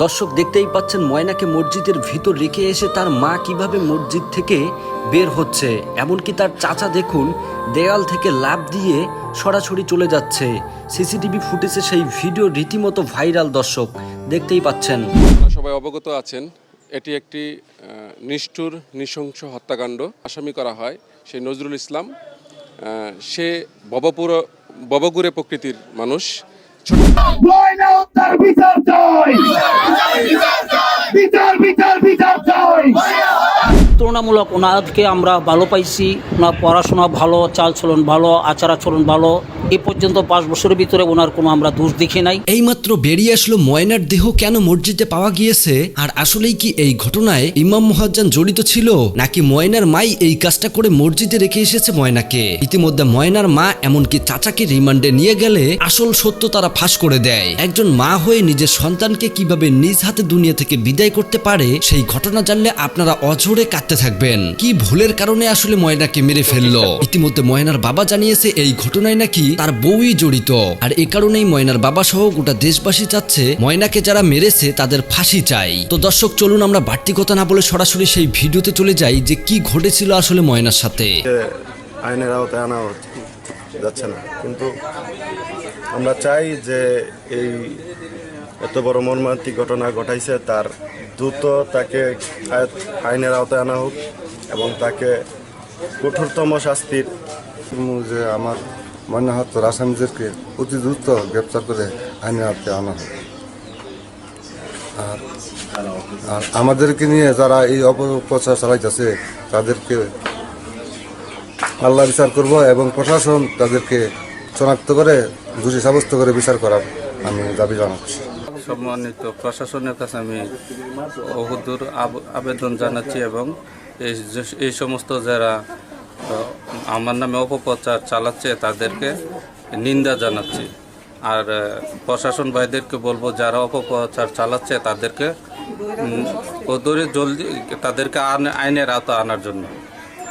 দর্শক দেখতেই পাচ্ছেন ময়নাকে মসজিদের ভিতর রেখে এসে তার মা কীভাবে মসজিদ থেকে বের হচ্ছে। এমনকি তার চাচা দেখুন, দেয়াল থেকে লাভ দিয়ে সরাসরি চলে যাচ্ছে। সিসিটিভি ফুটেজে সেই ভিডিও রীতিমতো ভাইরাল দর্শক, দেখতেই পাচ্ছেন। সবাই অবগত আছেন, এটি একটি নিষ্ঠুর, নৃশংস হত্যাকাণ্ড আসামি করা হয় সেই নজরুল ইসলাম। সে ববপুর ববগুরে প্রকৃতির মানুষ। ছোট ময়না হত্যার বিচার চাই বিচার বিচার বিচার চাই তুলনামূলক ওনাকে আমরা ভালো পাইছি। ওনার পড়াশোনা ভালো, চালচলন ভালো আচার আচরণ ভালো। এ পর্যন্ত পাঁচ বছরের ভিতরে ওনার কোনো আমরা দোষ দেখি নাই। এইমাত্র বেরিয়ে আসলো ময়নার দেহ কেন মসজিদে পাওয়া গিয়েছে? আর আসলেই কি এই ঘটনায় ইমাম মহাজ্জান জড়িত ছিল? নাকি ময়নার মাই এই কাজটা করে মসজিদে রেখে এসেছে ময়নাকে? ইতিমধ্যে ময়নার মা এমনকি চাচাকে রিমান্ডে নিয়ে গেলে আসল সত্য তারা ফাঁস করে দেয়। একজন মা হয়ে নিজের সন্তানকে কীভাবে নিজ হাতে দুনিয়া থেকে বিদায় করতে পারে, সেই ঘটনা জানলে আপনারা অঝরে কাঁদতে থাকবেন। কি ভুলের কারণে আসলে ময়নাকে মেরে ফেলল? ইতিমধ্যে ময়নার বাবা জানিয়েছে এই ঘটনায় নাকি তার বউই জড়িত। আর এ কারণেই ময়নার বাবা সহ গোটা দেশবাসী চাচ্ছে ময়নাকে যারা মেরেছে তাদের ফাঁসি চাই। তো দর্শক, চলুন আমরা বাড়তি কথা না বলে সরাসরি সেই ভিডিওতে চলে যাই যে কি ঘটেছিল আসলে ময়নার সাথে। আইনের আওতায় আনা যাচ্ছে না। কিন্তু আমরা চাই যে এই এত বড় মর্মান্তিক ঘটনা ঘটাইছে, তার দ্রুত তাকে আইনের আওতায় আনা হোক এবং তাকে কঠোরতম শাস্তির যে আমার মনে হতো আসামিদেরকে অতি দ্রুত গ্রেপ্তার করে আইনের হাতে আনা হোক। আর আর আমাদেরকে নিয়ে যারা এই অপপ্রচার চালাইতেছে, তাদেরকে আল্লাহ বিচার করব এবং প্রশাসন তাদেরকে শনাক্ত করে, দোষী সাব্যস্ত করে বিচার করার আমি দাবি জানাচ্ছি। সম্মানিত প্রশাসনের কাছে আমি বহুদূর আব- আবেদন জানাচ্ছি এবং এই সমস্ত যারা আমার নামে অপপ্রচার চালাচ্ছে তাদেরকে নিন্দা জানাচ্ছি। আর প্রশাসন ভাইদেরকে বলব, যারা অপপ্রচার চালাচ্ছে তাদেরকে ওদরে জলদি তাদেরকে আইন- আইনের আওতা আনার জন্য।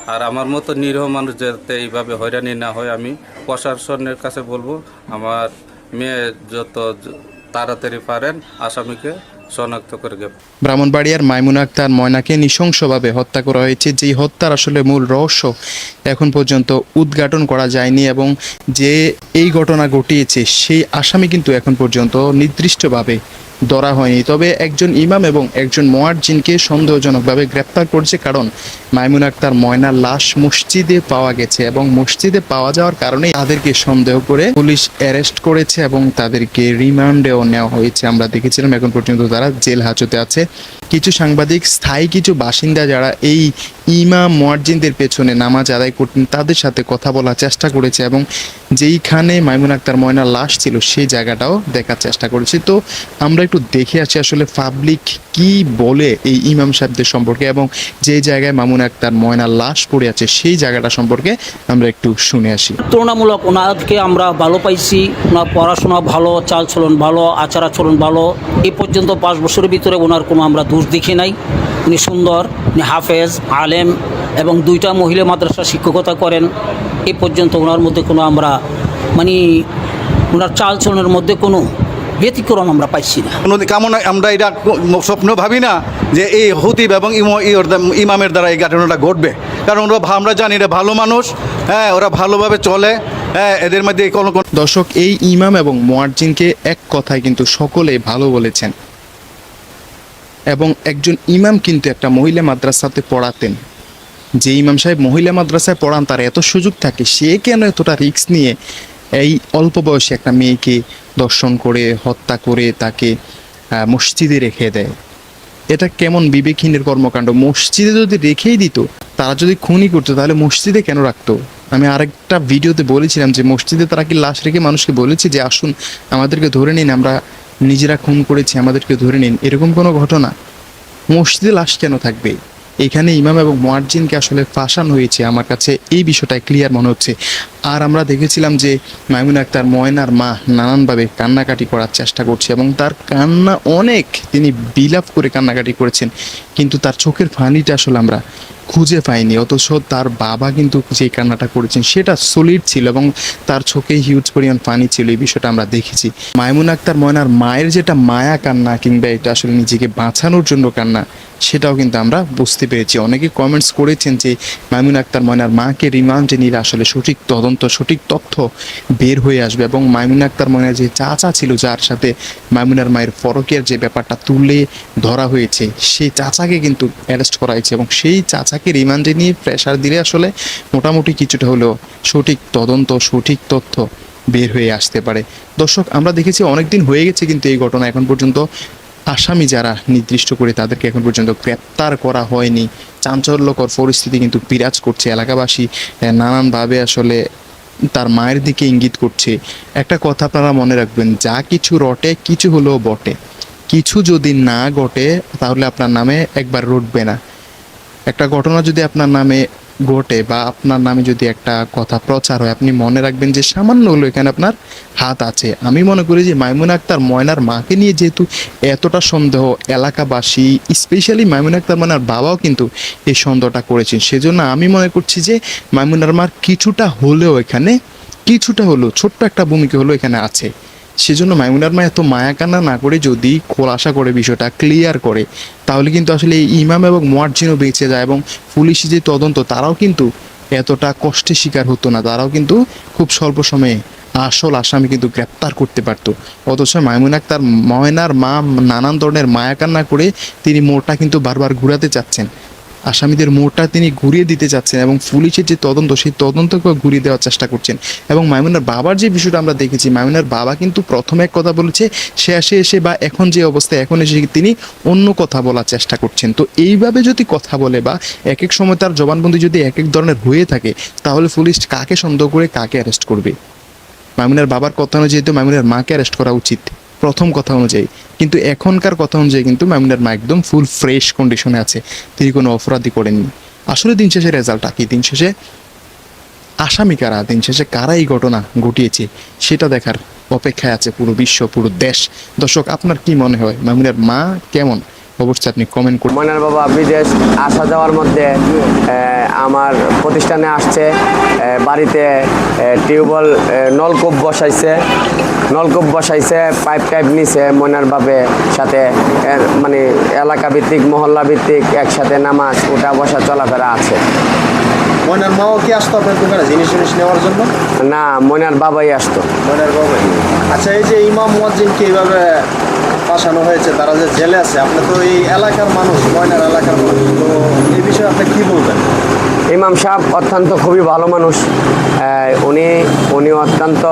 আর আমার মতো নিরীহ মানুষ যাতে এইভাবে হয়রানি না হয়, আমি প্রশাসনের কাছে বলব, আমার মেয়ে যত তাড়াতাড়ি পারেন আসামিকে শনাক্ত করে ব্রাহ্মণবাড়িয়ার মাইমুন আক্তার ময়নাকে নৃশংসভাবে হত্যা করা হয়েছে, যেই হত্যার আসলে মূল রহস্য এখন পর্যন্ত উদ্ঘাটন করা যায়নি এবং যে এই ঘটনা ঘটিয়েছে, সেই আসামি কিন্তু এখন পর্যন্ত নির্দিষ্টভাবে ধরা হয়নি। তবে একজন ইমাম এবং একজন মোয়াজ্জিনকে সন্দেহজনকভাবে গ্রেপ্তার করেছে কারণ মাইমুন আক্তার ময়নার লাশ মসজিদে পাওয়া গেছে এবং মসজিদে পাওয়া যাওয়ার কারণে তাদেরকে সন্দেহ করে পুলিশ অ্যারেস্ট করেছে এবং তাদেরকে রিমান্ডেও নেওয়া হয়েছে। আমরা দেখেছিলাম এখন পর্যন্ত তারা জেল হাজতে আছে। কিছু সাংবাদিক, স্থায়ী কিছু বাসিন্দা যারা এই ইমাম, মোয়াজ্জিনদের পেছনে নামাজ আদায় করতেন, তাদের সাথে কথা বলার চেষ্টা করেছে এবং যেইখানে মাইমুন আক্তার ময়নার লাশ ছিল, সেই জায়গাটাও দেখার চেষ্টা করেছি। তো আমরা একটু দেখে আসি আসলে পাবলিক কি বলে এই ইমাম সাহেবদের সম্পর্কে এবং যে জায়গায় মামুন আক্তার ময়নার লাশ পড়ে আছে, সেই জায়গাটা সম্পর্কে আমরা একটু শুনে আসি। তুলনামূলক ওনাকে আমরা ভালো পাইছি, ওনার পড়াশোনা ভালো, চালচলন ভালো আচার আচরণ ভালো। এ পর্যন্ত পাঁচ বছরের ভিতরে ওনার কোনো আমরা দোষ দেখি নাই। উনি সুন্দর উনি হাফেজ আলেম এবং দুইটা মহিলা মাদ্রাসা শিক্ষকতা করেন। এ পর্যন্ত ওনার মধ্যে কোনো আমরা মানে ওনার চালচলনের মধ্যে কোনো ব্যতিক্রম আমরা পাইছি না। কামনা আমরা এটা স্বপ্ন ভাবি না যে এই হতিব এবং ইম- ইমামের দ্বারা এই ঘটনাটা ঘটবে। কারণ ওরা আমরা জানি এটা ভালো মানুষ হ্যাঁ ওরা ভালোভাবে চলে হ্যাঁ এদের মধ্যে কোনো কোনো দর্শক এই ইমাম এবং মোয়াজ্জিনকে এক কথায় কিন্তু সকলে ভালো বলেছেন। এবং একজন ইমাম কিন্তু একটা মহিলা মাদ্রাসাতে পড়াতেন। যে ইমাম সাহেব মহিলা মাদ্রাসায় পড়ান, তার এত সুযোগ থাকে, সে কেন এতটা রিস্ক নিয়ে এই অল্প বয়সে একটা মেয়েকে দর্শন করে, হত্যা করে তাকে মসজিদে রেখে দেয়? এটা কেমন বিবেকহীনের কর্মকাণ্ড? মসজিদে যদি রেখেই দিত, তারা যদি খুনই করতো, তাহলে মসজিদে কেন রাখতো? আমি আরেকটা ভিডিওতে বলেছিলাম যে মসজিদে তারা কি লাশ রেখে মানুষকে বলেছে যে, আসুন আমাদেরকে ধরে নিন, আমরা নিজেরা খুন করেছি, আমাদেরকে ধরে নিন, এরকম কোনো ঘটনা? মসজিদে লাশ কেন থাকবে? এখানে ইমাম এবং মোয়াজ্জিনকে আসলে ফাঁসানো হয়েছে, আমার কাছে এই বিষয়টা ক্লিয়ার মনে হচ্ছে। আর আমরা দেখেছিলাম যে মাইমুন আক্তার ময়নার মা নানানভাবে কান্নাকাটি করার চেষ্টা করছে এবং তার কান্না অনেক, তিনি বিলাপ করে কান্নাকাটি করেছেন, কিন্তু তার চোখের ফানিটা আসলে আমরা খুঁজে পায়নি, অথচ তার বাবা কিন্তু যে কান্নাটা করেছেন সেটা সলিড ছিল এবং তার চোখে হিউজ পরিমাণ পানি ছিল, এই বিষয়টা আমরা দেখেছি। মায়মুন আক্তার ময়নার মায়ের যেটা মায়া কান্না কিংবা এটা আসলে নিজেকে বাঁচানোর জন্য কান্না সেটাও কিন্তু আমরা বুঝতে পেরেছি। অনেকে কমেন্টস করেছেন যে মাইমুন আক্তার ময়নার মাকে রিমান্ডে নিলে আসলে সঠিক তদন্ত, সঠিক তথ্য বের হয়ে আসবে এবং মাইমুন আক্তার ময়নার যে চাচা ছিল যার সাথে মাইমুনার মায়ের ফরকের যে ব্যাপারটা তুলে ধরা হয়েছে, সেই চাচাকে কিন্তু অ্যারেস্ট করা হয়েছে এবং সেই চাচাকে রিমান্ডে নিয়ে প্রেশার দিলে আসলে মোটামুটি কিছুটা হলেও সঠিক তদন্ত, সঠিক তথ্য বের হয়ে আসতে পারে। দর্শক, আমরা দেখেছি অনেকদিন হয়ে গেছে কিন্তু এই ঘটনা। এখন পর্যন্ত আসামি যারা নির্দিষ্ট করে তাদেরকে এখন পর্যন্ত গ্রেপ্তার করা হয়নি। চাঞ্চল্যকর পরিস্থিতি কিন্তু বিরাজ করছে এলাকাবাসী। নানানভাবে আসলে তার মায়ের দিকে ইঙ্গিত করছে। একটা কথা আপনারা মনে রাখবেন, যা কিছু রটে, কিছু হলেও বটে। কিছু যদি না ঘটে, তাহলে আপনার নামে একবার রটবে না। একটা ঘটনা যদি আপনার নামে ঘটে বা আপনার নামে যদি একটা কথা প্রচার হয়, আপনি মনে রাখবেন যে সামান্য হলো এখানে আপনার হাত আছে। আমি মনে করি যে মাইমুন আক্তার ময়নার মাকে নিয়ে যেহেতু এতটা সন্দেহ এলাকাবাসী, স্পেশালি মাইমুন আক্তার ময়নার বাবাও কিন্তু এই সন্দেহটা করেছেন। সেজন্য আমি মনে করছি যে মাইমুনার মার কিছুটা হলেও এখানে, কিছুটা হলেও, ছোট্ট একটা ভূমিকা হলেও এখানে আছে। সেজন্য মাইমুনার মা এত মায়া কান্না না করে যদি খোলাসা করে বিষয়টা ক্লিয়ার করে, তাহলে কিন্তু আসলে এই ইমাম এবং মোয়ার্জিনও বেঁচে যায় এবং পুলিশি যে তদন্ত, তারাও কিন্তু এতটা কষ্টের শিকার হতো না। তারাও কিন্তু খুব স্বল্প সময়ে আসল আসামি কিন্তু গ্রেপ্তার করতে পারতো। অথচ মাইমুন আক্তার ময়নার মা নানান ধরনের মায়া কান্না করে তিনি মোড়টা কিন্তু বারবার ঘুরাতে চাচ্ছেন। আসামিদের মোড়টা তিনি ঘুরিয়ে দিতে চাচ্ছেন এবং পুলিশের যে তদন্ত, সেই তদন্তকে ঘুরিয়ে দেওয়ার চেষ্টা করছেন। এবং মাইমুনার বাবার যে বিষয়টা আমরা দেখেছি, মাইমুনার বাবা কিন্তু প্রথমে এক কথা বলেছে শেষে এসে বা এখন যে অবস্থা এখন এসে তিনি অন্য কথা বলার চেষ্টা করছেন। তো এইভাবে যদি কথা বলে বা এক এক সময় তার জবানবন্দি যদি এক এক ধরনের হয়ে থাকে, তাহলে পুলিশ কাকে সন্দেহ করে কাকে অ্যারেস্ট করবে? মাইমুনের বাবার কথা অনুযায়ী তো মাইমুনের মাকে অ্যারেস্ট করা উচিত। প্রথম কথা অনুযায়ী। কিন্তু এখনকার কথা অনুযায়ী কিন্তু মাইমুনের মা একদম ফুল ফ্রেশ কন্ডিশনে আছে। তিনি কোনো অপরাধী করেননি। আসলে দিন শেষে রেজাল্ট আঁকি দিন শেষে আসামি কারা? দিন শেষে কারা এই ঘটনা ঘটিয়েছে? সেটা দেখার অপেক্ষায় আছে পুরো বিশ্ব, পুরো দেশ। দর্শক, আপনার কি মনে হয়? মামিনার মা কেমন? অবশ্যই আপনি কমেন্ট করুন ময়নার বাবা বিদেশ আসা যাওয়ার মধ্যে আমার প্রতিষ্ঠানে আসছে বাড়িতে টিউবওয়েল নলকূপ বসাইছে নলকূপ বসাইছে পাইপ টাইপ নিছে ময়নার বাবে সাথে মানে এলাকা ভিত্তিক মহল্লা ভিত্তিক একসাথে নামাজ ওটা বসা চলাফেরা আছে। ময়নার মাও কি আসতো আপনার দোকানে জিনিস জিনিস নেওয়ার জন্য? না ময়নার বাবাই আসতো। ময়নার বাবাই। আচ্ছা এই যে ইমাম মুয়াজ্জিনকে এইভাবে ফাঁসানো হয়েছে, তারা যে জেলে আছে, আপনি তো এই এলাকার মানুষ, ময়নার এলাকার মানুষ, তো এই বিষয়ে আপনি কি বলবেন? ইমাম সাহেব অত্যন্ত খুবই ভালো মানুষ। উনি উনি অত্যন্ত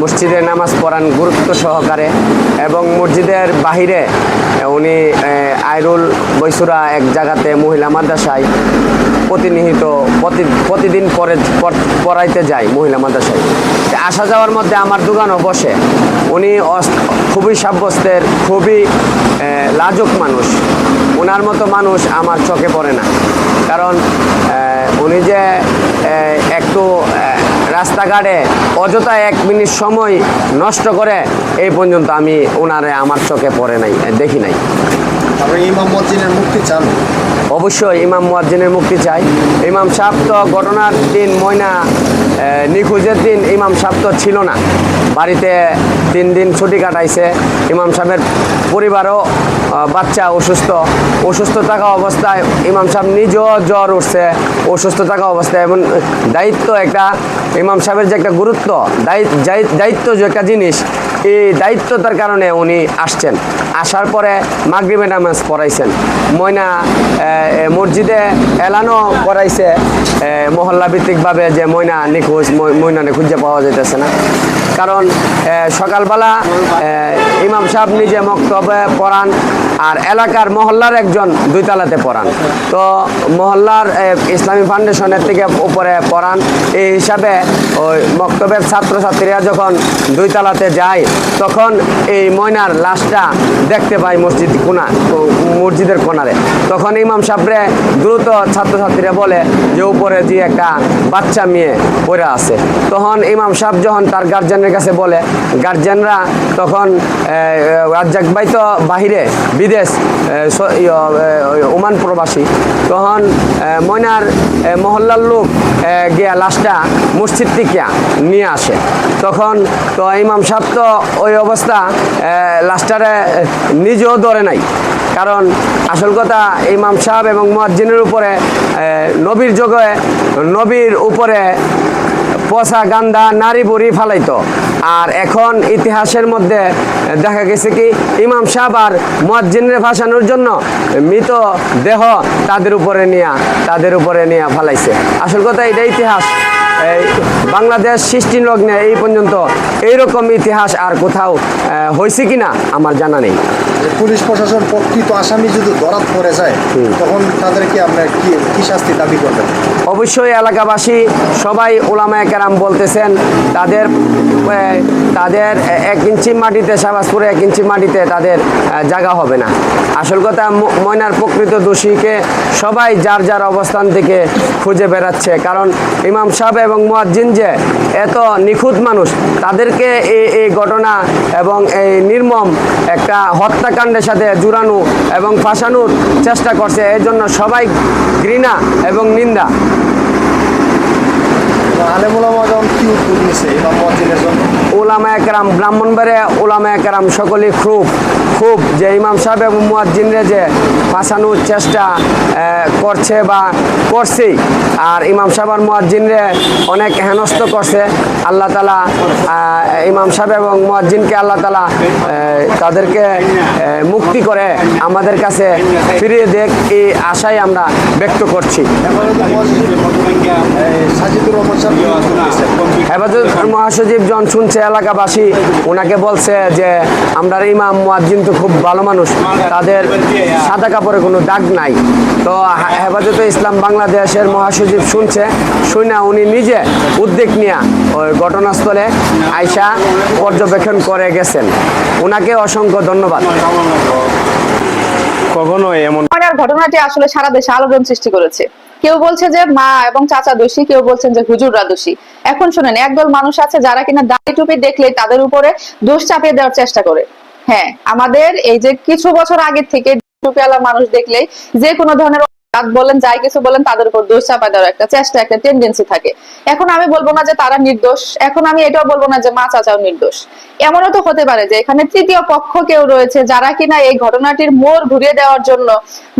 মসজিদে নামাজ পড়ান গুরুত্ব সহকারে এবং মসজিদের বাহিরে উনি আইরুল বৈসুরা এক জায়গাতে মহিলা মাদ্রাসায় প্রতিনিহিত প্রতি, প্রতিদিন পরে পড়াইতে যায় মহিলা মাদ্রাসায়। আসা যাওয়ার মধ্যে আমার দোকানও বসে। উনি খুবই সাব্যস্তের, খুবই লাজুক মানুষ। ওনার মতো মানুষ আমার চোখে পড়ে না। কারণ উনি যে একটু রাস্তাঘাটে অযথা এক মিনিট সময় নষ্ট করে এই পর্যন্ত আমি ওনারে আমার চোখে পড়ে নাই, দেখি নাই। আপনি ইমাম মসজিদের মুক্তি চান। অবশ্যই ইমাম মুয়াজ্জিনের মুক্তি চাই। ইমাম সাহেব তো ঘটনার দিন ময়না নিখোঁজের দিন ইমাম সাহেব তো ছিল না। বাড়িতে তিন দিন ছুটি কাটাইছে। ইমাম সাহেবের পরিবারও বাচ্চা অসুস্থ। অসুস্থ থাকা অবস্থায় ইমাম সাহেব নিজেও জ্বর উঠছে। অসুস্থ থাকা অবস্থায় এমন দায়িত্ব একটা, ইমাম সাহেবের যে একটা গুরুত্ব, দায়িত্ব দায়িত্ব যে একটা জিনিস, এই দায়িত্বতার কারণে উনি আসছেন। আসার পরে মাগরিবে নামাজ পড়াইছেন। ময়না মসজিদে এলানো করাইছে এ, মহল্লা ভিত্তিকভাবে যে ময়না নিখোঁজ ময়না খুঁজে পাওয়া যাইতেছে না। কারণ সকালবেলা ইমাম সাহেব নিজে মক্তবে পড়ান আর এলাকার মহল্লার একজন দুইতলাতে পড়ান। তো মহল্লার ইসলামী ফাউন্ডেশনের থেকে উপরে পড়ান। এই হিসাবে ওই মক্তবের ছাত্রছাত্রীরা যখন দুইতলাতে যায় তখন এই ময়নার লাশটা দেখতে পাই মসজিদ কোনা মসজিদের কোনারে। তখন ইমাম সাহেবরে দ্রুত ছাত্রছাত্রীরা বলে যে উপরে যে একটা বাচ্চা মেয়ে পড়ে আছে। তখন ইমাম সাহেব যখন তার গার্জেনের কাছে বলে গার্জেনরা তখন রাজ্জাক ভাই তো বাহিরে বিদেশ ওমান প্রবাসী। তখন ময়নার মহল্লার লোক গিয়া লাশটা মসজিদ থেকে নিয়ে আসে। তখন তো ইমাম সাহেব তো ওই অবস্থা এ, নিজেও ধরে নাই। কারণ আসল কথা ইমাম সাহেব এবং মুয়াজ্জিনের উপরে নবীর যোগে নবীর উপরে পচা গান্দা নারী বুড়ি ফালাইতো। আর এখন ইতিহাসের মধ্যে দেখা গেছে কি, ইমাম সাহেব আর মুয়াজ্জিনের ফাঁসানোর জন্য মৃত দেহ তাদের উপরে নিয়া, তাদের উপরে নিয়া ফালাইছে। আসল কথা এটা ইতিহাস। এই বাংলাদেশ সৃষ্টি লগ্নে এই পর্যন্ত এইরকম ইতিহাস আর কোথাও হয়েছে হয়েছে কিনা আমার জানা নেই। পুলিশ প্রশাসন প্রকৃত আসামি যদি ধরাত পড়ে যায় তখন তাদেরকে আপনার কি কি শাস্তি দাবি করবেন অবশ্যই এলাকাবাসী সবাই ওলামায় কেরাম বলতেছেন তাদের তাদের এক ইঞ্চি মাটিতে শাহবাজপুরে এক ইঞ্চি মাটিতে তাদের জায়গা হবে না। আসল কথা ময়নার প্রকৃত দোষীকে সবাই যার যার অবস্থান থেকে খুঁজে বেড়াচ্ছে। কারণ ইমাম সাহেব এবং মুয়াজ্জিন যে এত নিখুঁত মানুষ তাদেরকে এই এই ঘটনা এবং এই নির্মম একটা হত্যাকাণ্ডের সাথে জুড়ানো এবং ফাঁসানোর চেষ্টা করছে এর জন্য সবাই ঘৃণা এবং নিন্দা। ওলামা একরাম ব্রাহ্মণবাড়িয়া ওলামা একরাম সকলেই খুব খুব যে ইমাম সাহেব এবং মুয়াজ্জিনরে যে ফাঁসানোর চেষ্টা করছে বা করছেই। আর ইমাম সাহেব আর মুয়াজ্জিনরে অনেক হেনস্থ করছে। আল্লাহ তালা ইমাম সাহেব এবং মুয়াজ্জিনকে আল্লাহ তালা তাদেরকে মুক্তি করে আমাদের কাছে ফিরিয়ে দেখ এই আশাই আমরা ব্যক্ত করছি। হেফাজতে মহাসচিব জন শুনছে এলাকাবাসী, ওনাকে বলছে যে আমরা ইমাম মুয়াজ্জিন তো খুব ভালো মানুষ। তাদের সাদা কাপড়ে কোনো দাগ নাই। তো হেফাজতে ইসলাম বাংলাদেশের মহাসচিব শুনছে শুনে উনি নিজে উদ্যোগ নিয়ে ওই ঘটনাস্থলে আইসা পর্যবেক্ষণ করে গেছেন। ওনাকে অসংখ্য ধন্যবাদ। কখনো এমন ঘটনাটি আসলে সারা দেশে আলোড়ন সৃষ্টি করেছে। কেউ বলছে যে মা এবং চাচা দোষী কেউ বলছেন যে হুজুররা দোষী। এখন শুনেন একদল মানুষ আছে যারা কিনা দাড়ি টুপি দেখলে তাদের উপরে দোষ চাপিয়ে দেওয়ার চেষ্টা করে। হ্যাঁ আমাদের এই যে কিছু বছর আগে থেকে টুপিওয়ালা মানুষ দেখলেই যে কোনো ধরনের অপরাধ বলেন, যাই কিছু বলেন, তাদের উপর দোষ চাপা দেওয়ার একটা চেষ্টা, একটা টেন্ডেন্সি থাকে। এখন আমি বলব না যে তারা নির্দোষ, এখন আমি এটাও বলব না যে মা চাচাও নির্দোষ। এমনও তো হতে পারে যে এখানে তৃতীয় পক্ষ কেউ রয়েছে যারা কিনা এই ঘটনাটির মোড় ঘুরিয়ে দেওয়ার জন্য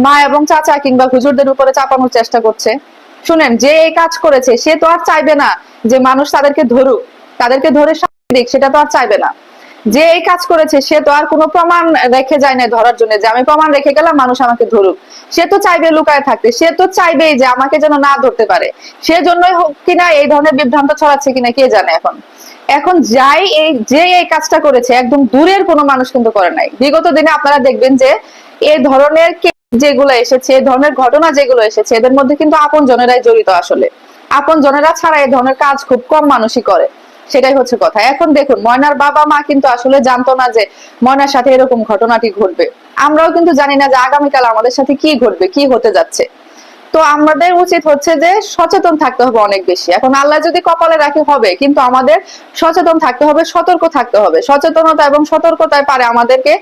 মা এবং চাচা কিংবা হুজুরদের উপরে চাপানোর চেষ্টা করছে। শুনেন, যে এই কাজ করেছে, সে তো আর চাইবে না যে মানুষ তাদেরকে ধরুক। তাদেরকে ধরে দিক, সেটা তো আর চাইবে না। যে এই কাজ করেছে, সে তো আর কোনো প্রমাণ রেখে যায় না ধরার জন্য। যে আমি প্রমাণ রেখে গেলাম, মানুষ আমাকে ধরুক। সে তো চাইবে লুকায় থাকতে, সে তো চাইবেই যে আমাকে যেন না ধরতে পারে। সেজন্যই হোক কিনা এই ধরনের বিভ্রান্ত ছড়াচ্ছে কিনা, কে জানে এখন। এখন যাই এই, যে এই কাজটা করেছে, একদম দূরের কোনো মানুষ কিন্তু করে নাই। বিগত দিনে আপনারা দেখবেন যে এই ধরনের যেগুলো এসেছে এই ধরনের ঘটনা যেগুলো এসেছে, এদের মধ্যে কিন্তু আপন জনেরাই জড়িত আসলে। আপন জনেরা ছাড়া এই ধরনের কাজ খুব কম মানুষই করে। সেটাই হচ্ছে কথা। এখন দেখুন, ময়নার বাবা মা কিন্তু আসলে জানতো না যে ময়নার সাথে এরকম ঘটনাটি ঘটবে। আমরাও কিন্তু জানি না যে আগামীকাল আমাদের সাথে কি ঘটবে, কি হতে যাচ্ছে। তো আমাদের উচিত হচ্ছে যে সচেতন থাকতে হবে অনেক বেশি। এখন আল্লাহ যদি কপালে রাখে, হবে। কিন্তু আমাদের সচেতন থাকতে হবে, সতর্ক থাকতে হবে। সচেতনতা এবং সতর্কতায় পারে আমাদেরকে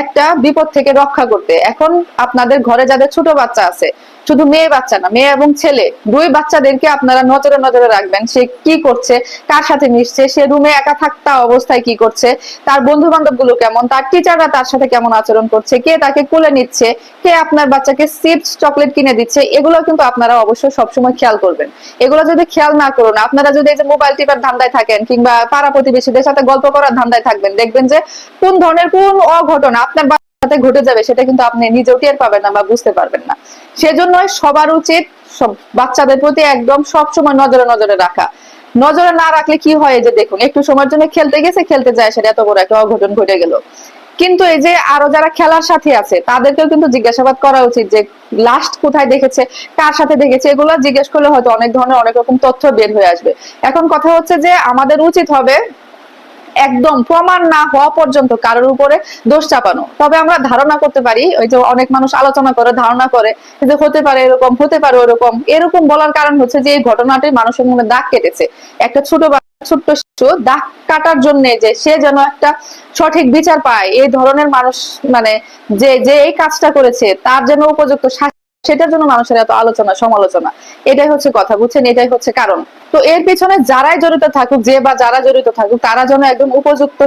একটা বিপদ থেকে রক্ষা করতে। এখন আপনাদের ঘরে যাদের ছোট বাচ্চা আছে শুধু মেয়ে বাচ্চা না, মেয়ে এবং ছেলে, দুই বাচ্চাদেরকে আপনারা নজরে নজরে রাখবেন সে কি করছে, কার সাথে মিশছে, সে রুমে একা থাকতা অবস্থায় কি করছে, তার বন্ধু বান্ধবগুলো কেমন, তার টিচাররা তার সাথে কেমন আচরণ করছে, কে তাকে কুলে নিচ্ছে, কে আপনার বাচ্চাকে চিপস, চকলেট কিনে দিচ্ছে, এগুলো কিন্তু আপনারা অবশ্যই সবসময় খেয়াল করবেন। এগুলো যদি খেয়াল না করুন, আপনারা যদি এই যে মোবাইল টিপার ধান্দায় থাকেন কিংবা পাড়া প্রতিবেশীদের সাথে গল্প করার ধান্দায় থাকবেন, দেখবেন যে কোন ধরনের কোন অঘটনা আপনার সাথে ঘটে যাবে, সেটা কিন্তু আপনি নিজেও টের পাবেন না বা বুঝতে পারবেন না। সেজন্য সবার উচিত বাচ্চাদের প্রতি একদম সব সময় নজরে নজরে রাখা। নজরে না রাখলে কি হয় যে দেখুন, একটু সময়ের জন্য খেলতে গেছে, খেলতে যায় সেটা এত বড় একটা অঘটন ঘটে গেল। কিন্তু এই যে আরও যারা খেলার সাথে আছে, তাদেরকেও কিন্তু জিজ্ঞাসাবাদ করা উচিত যে লাস্ট কোথায় দেখেছে, কার সাথে দেখেছে, এগুলো জিজ্ঞেস করলে হয়তো অনেক ধরনের, অনেক রকম তথ্য বের হয়ে আসবে। এখন কথা হচ্ছে যে, আমাদের উচিত হবে একদম প্রমাণ না হওয়া পর্যন্ত কারোর উপরে দোষ চাপানো। তবে আমরা ধারণা করতে পারি, ওই যে অনেক মানুষ আলোচনা করে, ধারণা করে যে হতে পারে এরকম, হতে পারে ওরকম। এরকম বলার কারণ হচ্ছে যে এই ঘটনাটি মানুষের মনে দাগ কেটেছে। একটা ছোট ছোট্ট শিশু দাগ কাটার জন্য যে সে যেন একটা সঠিক বিচার পায়, এই ধরনের মানুষ মানে যে যে এই কাজটা করেছে, তার যেন উপযুক্ত শাস্তি সেটার জন্য মানুষের এত আলোচনা, সমালোচনা। এটাই হচ্ছে কথা, বুঝছেন? এটাই হচ্ছে কারণ। তো এর পিছনে যারাই জড়িত থাকুক, যে বা যারা জড়িত থাকুক, তারা যেন একদম উপযুক্ত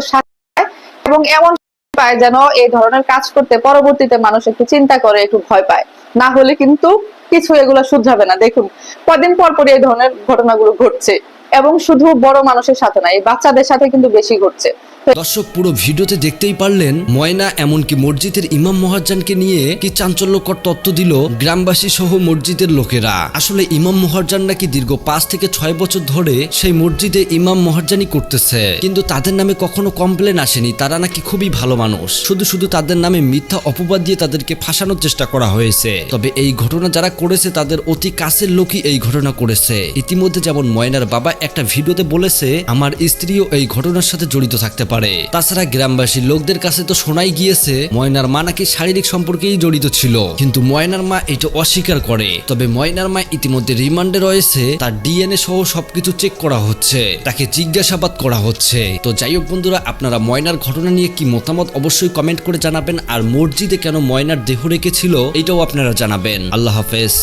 এবং এমন পায় যেন এই ধরনের কাজ করতে পরবর্তীতে মানুষ একটু চিন্তা করে, একটু ভয় পায়। না হলে কিন্তু কিছু এগুলো শুধরাবে না। দেখুন, কদিন পর পর এই ধরনের ঘটনাগুলো ঘটছে এবং শুধু বড় মানুষের সাথে না, এই বাচ্চাদের সাথে কিন্তু বেশি ঘটছে। দর্শক, পুরো ভিডিওতে দেখতেই পারলেন, ময়না এমনকি মসজিদের ইমাম মহাজ্জানকে নিয়ে কি চাঞ্চল্যকর তত্ত্ব দিল গ্রামবাসী সহ মসজিদের লোকেরা। আসলে ইমাম মহাজ্জান নাকি দীর্ঘ পাঁচ থেকে ছয় বছর ধরে সেই মসজিদে ইমাম মহাজ্জানি করতেছে। কিন্তু তাদের নামে কখনো কমপ্লেন আসেনি, তারা নাকি খুবই ভালো মানুষ। শুধু শুধু তাদের নামে মিথ্যা অপবাদ দিয়ে তাদেরকে ফাঁসানোর চেষ্টা করা হয়েছে। তবে এই ঘটনা যারা করেছে, তাদের অতি কাছের লোকই এই ঘটনা করেছে। ইতিমধ্যে যেমন ময়নার বাবা একটা ভিডিওতে বলেছে, আমার স্ত্রীও এই ঘটনার সাথে জড়িত থাকতে পারে। তাছাড়া গ্রামবাসী লোকদের কাছে তো শোনাই গিয়েছে, ময়নার মা নাকি শারীরিক সম্পর্কেই জড়িত ছিল। কিন্তু ময়নার মা এটা অস্বীকার করে। তবে ময়নার মা ইতিমধ্যে রিমান্ডে রয়েছে, তার ডিএনএ সহ সবকিছু চেক করা হচ্ছে, তাকে জিজ্ঞাসাবাদ করা হচ্ছে। তো যাই হোক বন্ধুরা, আপনারা ময়নার ঘটনা নিয়ে কি মতামত অবশ্যই কমেন্ট করে জানাবেন, আর মসজিদে কেন ময়নার দেহ রেখেছিল, এটাও আপনারা জানাবেন। আল্লাহ হাফেজ।